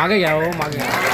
मागे घ्या हो मागे घ्या आपण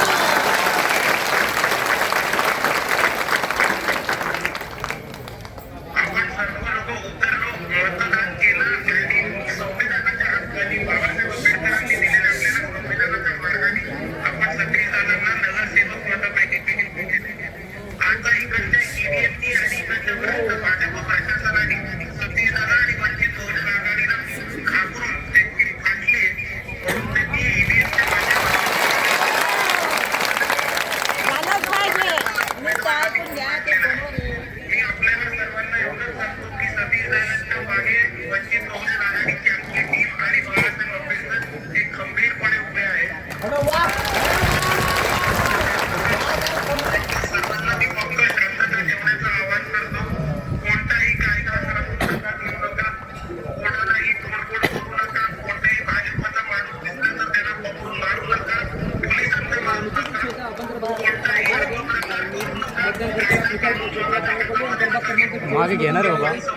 मागे घेणार आहे बाबा.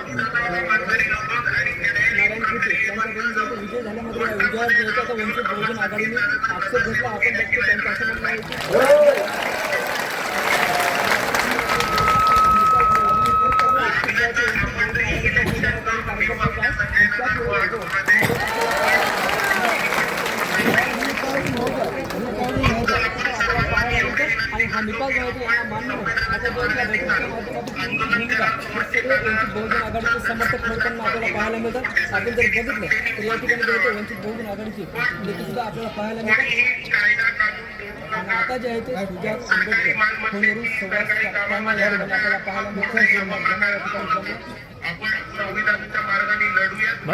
विजयावर जे होतं वंचित बहुजन आघाडीने आक्षेप घेतला. आपण बघतो त्यांचं असं म्हणणं आहे की कार्यक्रम समर्थक ठरताना आपल्याला पाहायला मिळतात. आपण जर बघितलं तर या ठिकाणी जे आहे ते वंचित बहुजन आघाडीचे नेते सुद्धा आपल्याला पाहायला मिळतात. आणि आता जे आहे ते सुजात आंबेडकर फोनवरून संवाद साधताना या ठिकाणी आपल्याला पाहायला मिळतं जमा या ठिकाणी जमलं. आपण संविधानाच्या मार्गाने लढूयात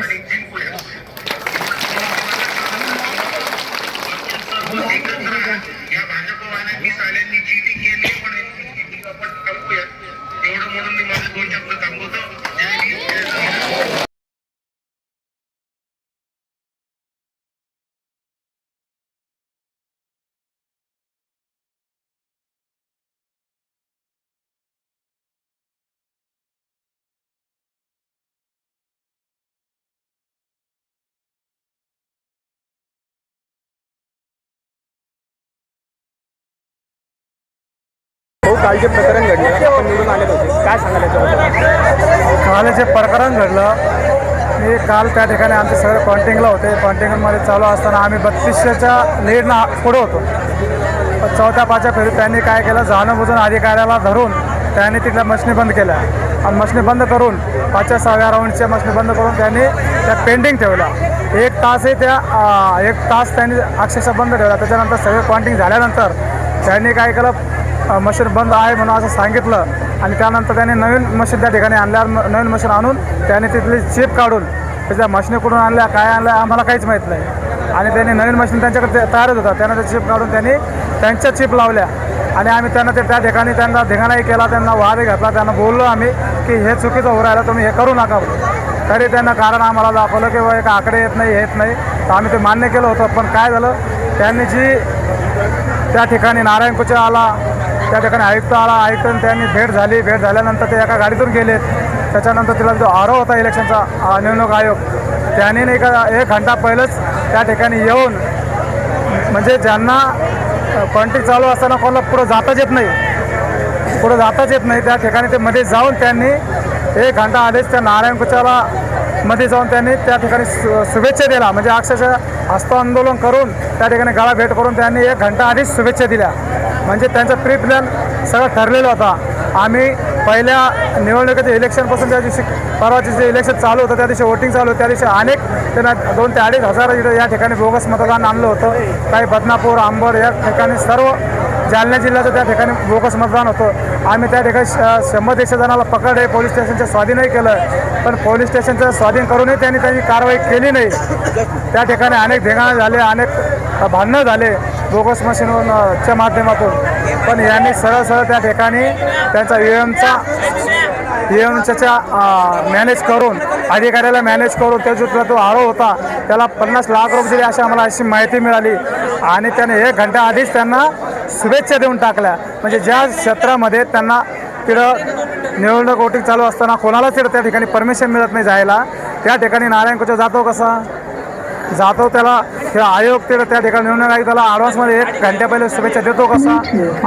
भाऊ काल जे प्रकरण घडलं आपण निवडून आले होते. काय सांगाल याच्याबद्दल? काल जे प्रकरण घडलं मी काल त्या ठिकाणी आमचे सगळे कॉन्टिंगला होते. कॉन्टिंगमध्ये चालू असताना आम्ही बत्तीसशेच्या लीडनं पुढं होतो. चौथ्या पाचव्या फेरीत त्यांनी काय केलं? जाणूनबुजून अधिकाऱ्याला धरून त्यांनी तिथल्या मशनी बंद केल्या. आणि मशनी बंद करून पाचव्या सहाव्या राऊंडच्या मशनी बंद करून त्यांनी त्या पेंडिंग ठेवल्या. एक तासही त्या एक तास त्यांनी अक्षरशः बंद ठेवला. त्याच्यानंतर सगळे कॉन्टिंग झाल्यानंतर त्यांनी काय केलं? मशीन बंद आहे म्हणून असं सांगितलं. आणि त्यानंतर त्याने नवीन मशीन त्या ठिकाणी आणल्यावर नवीन मशीन आणून त्याने तिथली चेप काढून त्याच्या मशिनी कुठून आणल्या काय आणल्या आम्हाला काहीच माहीत नाही. आणि त्यांनी नवीन मशीन त्यांच्याकडे ते- तयारच होता. त्यांना त्या चिप काढून त्यांनी त्यांच्या चिप लावल्या. आणि आम्ही त्यांना ते त्या ठिकाणी त्यांना धिंगाणाही केला त्यांना वाद घातला त्यांना बोललो आम्ही की हे चुकीचं होऊ राहिलं तुम्ही हे करू नका तरी त्यांना कारण आम्हाला दाखवलं की एक आकडे येत नाही येत नाही. तर आम्ही ते मान्य केलं होतं पण काय झालं त्यांनी जी त्या ठिकाणी नारायण आला त्या ठिकाणी आयुक्त आला आयुक्त त्यांनी भेट झाली. भेट झाल्यानंतर ते एका गाडीतून गेलेत. त्याच्यानंतर तिला जो आरोप होता इलेक्शनचा निवडणूक आयोग त्यांनी नाही का एक घंटा पहिलंच त्या ठिकाणी येऊन म्हणजे ज्यांना कॉन्टॅक्ट चालू असताना कोणाला पुढं जाताच येत नाही. पुढं जाताच येत नाही. त्या ठिकाणी ते मध्ये जाऊन त्यांनी एक घंटा आधीच त्या नारायण कुचाला मध्ये जाऊन त्यांनी त्या ठिकाणी शुभेच्छा दिला म्हणजे अक्षरशः हस्त आंदोलन करून त्या ठिकाणी गळा भेट करून त्यांनी एक घंटा आधीच शुभेच्छा दिल्या. म्हणजे त्यांचा प्री प्लॅन सगळं ठरलेला होता. आम्ही पहिल्या निवडणुकीच्या इलेक्शनपासून त्या दिवशी परवाचे जे इलेक्शन चालू होतं त्या दिवशी वोटिंग चालू होतं त्या दिवशी अनेक त्यांना दोन ते अडीच हजार इथं या ठिकाणी बोगस मतदान आणलं होतं. काही बदनापूर आंबड या ठिकाणी सर्व जालना जिल्ह्याचं त्या ठिकाणी बोगस मतदान होतं. आम्ही त्या ठिकाणी श- शंभर दीडशे जणाला पकडले पोलीस स्टेशनच्या स्वाधीनही केलं. पण पोलीस स्टेशनचं स्वाधीन करूनही त्यांनी त्यांची कारवाई केली नाही. त्या ठिकाणी अनेक धिंगाणा झाले अनेक भांडणं झाले बोगस मशीनच्या माध्यमातून. पण यांनी सरळ सरळ त्या ठिकाणी त्यांचा ई एमचा ई एमच्या मॅनेज करून अधिकाऱ्याला मॅनेज करून त्या जो तो आरोप होता त्याला पन्नास लाख रुपये दिले अशी आम्हाला अशी माहिती मिळाली. आणि त्याने एक घंटा आधीच त्यांना शुभेच्छा देऊन टाकल्या. म्हणजे ज्या क्षेत्रामध्ये त्यांना तिथं निवडणूक वोटिंग चालू असताना कोणालाच तिथं त्या ठिकाणी परमिशन मिळत नाही जायला त्या ठिकाणी नारायण कुठं जातो कसा? जातो त्याला हे आयोग ते त्या ठिकाणी निवडणूक आयोग त्याला ॲडव्हान्समध्ये एक घंट्या पहिले शुभेच्छा देतो कसा.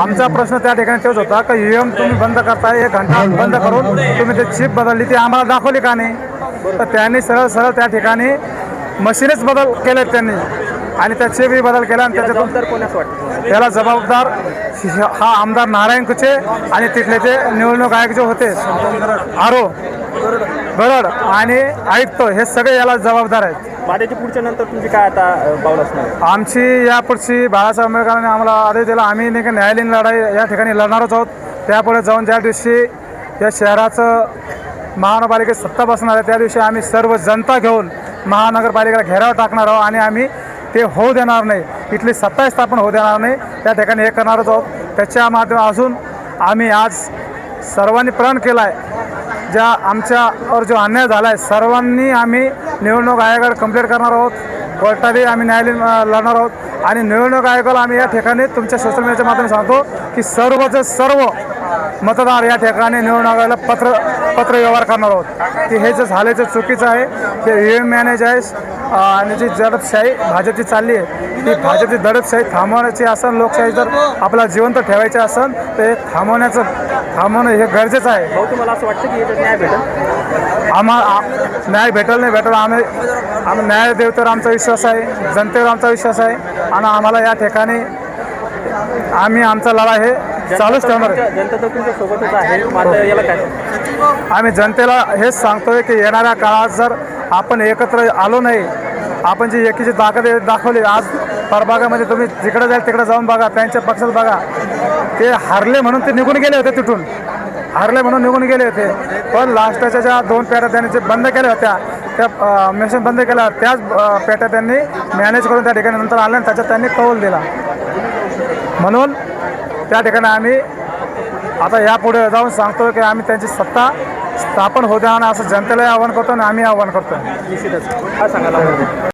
आमचा प्रश्न त्या ठिकाणी तेच होता का ई एम तुम्ही बंद करताय एक घंटा बंद करून तुम्ही ते चिप बदलली ती आम्हाला दाखवली का नाही? तर त्यांनी सरळ सरळ त्या ठिकाणी मशीनच बदल केलेत त्यांनी. आणि त्या चिपही बदल केला आणि त्याच्यातून त्याला जबाबदार हा आमदार नारायण कुचे आणि तिथले ते निवडणूक आयोग जे होते आरो गरड आणि आयुक्त हे सगळे याला जबाबदार आहेत. माझ्याची पुढच्या नंतर तुमची काय आता पाऊल असणार आमची यापुढची बाळासाहेब आंबेडकरांनी आम्हाला आदेश दिला. आम्ही नाही का न्यायालयीन लढाई या ठिकाणी लढणारच आहोत. त्यापुढे जाऊन ज्या दिवशी या शहराचं महानगरपालिकेत सत्ता बसणार आहे त्या दिवशी आम्ही सर्व जनता घेऊन महानगरपालिकेला घेराव टाकणार आहोत आणि आम्ही ते होऊ देणार नाही. इथली सत्ता स्थापन होऊ देणार नाही. त्या ठिकाणी हे करणारच आहोत. त्याच्या माध्यमातून आम्ही आज सर्वांनी प्रण केला आहे ज्या आमच्यावर जो अन्याय झाला आहे सर्वांनी आम्ही निवडणूक आयोगाकडे कंप्लेंट करणार आहोत. कोर्टातही आम्ही न्यायालयीन लढणार आहोत. आणि निवडणूक आयोगाला आम्ही या ठिकाणी तुमच्या सोशल मीडियाच्या माध्यमातून सांगतो की सर्वचे सर्व मतदार या ठिकाणी निवडणूक आयोगाला पत्र पत्र व्यवहार करणार आहोत. की हे जे झालं ते चुकीचं आहे ते एम मॅनेज आहे आणि जी दडपशाही भाजपची चालली आहे ती भाजपची दडपशाही थांबवण्याची असेल लोकशाही जर आपला जिवंत ठेवायची असेल तर हे थांबवण्याचं थांबवणं हे गरजेचं आहे. भाऊ तुम्हाला असं वाटतं की न्याय भेटेल? आम्हाला न्याय भेटल नाही भेटल आम्ही आम्ही न्याय देवतेवर आमचा विश्वास आहे जनतेवर आमचा विश्वास आहे आणि आम्हाला या ठिकाणी आम्ही आमचा लढा हे चालूच ठेवणार आहे. आम्ही जनतेला हेच सांगतोय की येणाऱ्या काळात जर आपण एकत्र आलो नाही आपण जी एकीची ताकद दाखवली आज परभागामध्ये तुम्ही जिकडे जाईल तिकडे जाऊन बघा त्यांच्या पक्षात बघा ते हारले म्हणून ते निघून गेले होते तिथून. हरले म्हणून निघून गेले होते. पण लास्टच्या ज्या दोन पेट्या त्यांनी जे बंद केल्या होत्या त्या मेशन बंद केल्या त्याच पेट्या त्यांनी मॅनेज करून त्या ठिकाणी नंतर आल्या आणि त्याच्यात त्यांनी कौल दिला. म्हणून त्या ठिकाणी आम्ही आता यापुढे जाऊन सांगतो की आम्ही त्यांची सत्ता स्थापन होऊ द्या आणि असं जनतेलाही आव्हान करतो आणि आम्ही आव्हान करतो निश्चितच. काय सांगायला